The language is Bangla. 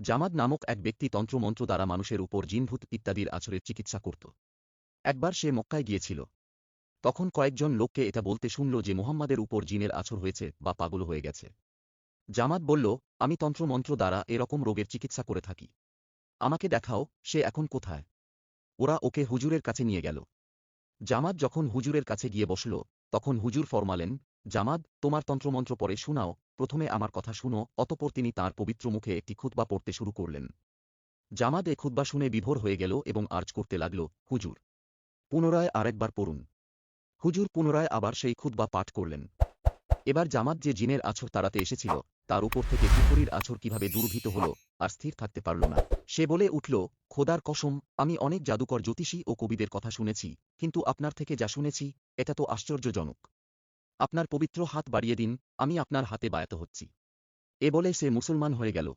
জামাদ নামক এক ব্যক্তি তন্ত্রমন্ত্র দ্বারা মানুষের উপর জিনভূত ইত্যাদির আছরের চিকিৎসা করত। একবার সে মক্কায় গিয়েছিল। তখন কয়েকজন লোককে এটা বলতে শুনল যে মোহাম্মদের উপর জিনের আছর হয়েছে বা পাগল হয়ে গেছে। জামাত বলল, আমি তন্ত্রমন্ত্র দ্বারা এরকম রোগের চিকিৎসা করে থাকি। আমাকে দেখাও, সে এখন কোথায়? ওরা ওকে হুজুরের কাছে নিয়ে গেল। জামাত যখন হুজুরের কাছে গিয়ে বসল, তখন হুজুর ফরমালেন জামাদ তোমার তন্ত্রমন্ত্র পরে শোনাও, প্রথমে আমার কথা শুনো, অতপর তিনি তার পবিত্র মুখে একটি খুতবা পড়তে শুরু করলেন। জামাদ এ খুতবা শুনে বিভোর হয়ে গেল এবং আর্জ করতে লাগল, হুজুর, পুনরায় আরেকবার পড়ুন। হুজুর পুনরায় আবার সেই খুতবা পাঠ করলেন। এবার জামাত যে জিনের আছর তাড়াতে এসেছিল, তার উপর থেকে কুকুরির আছর কীভাবে দূরভীত হল আর স্থির থাকতে পারল না। সে বলে উঠল, খোদার কসম, আমি অনেক জাদুকর জ্যোতিষী ও কবিদের কথা শুনেছি, কিন্তু আপনার থেকে যা শুনেছি, এটা তো আশ্চর্যজনক। আপনার পবিত্র হাত বাড়িয়ে দিন, আমি আপনার হাতে বায়াত হচ্ছি। এ বলে সে মুসলমান হয়ে গেল।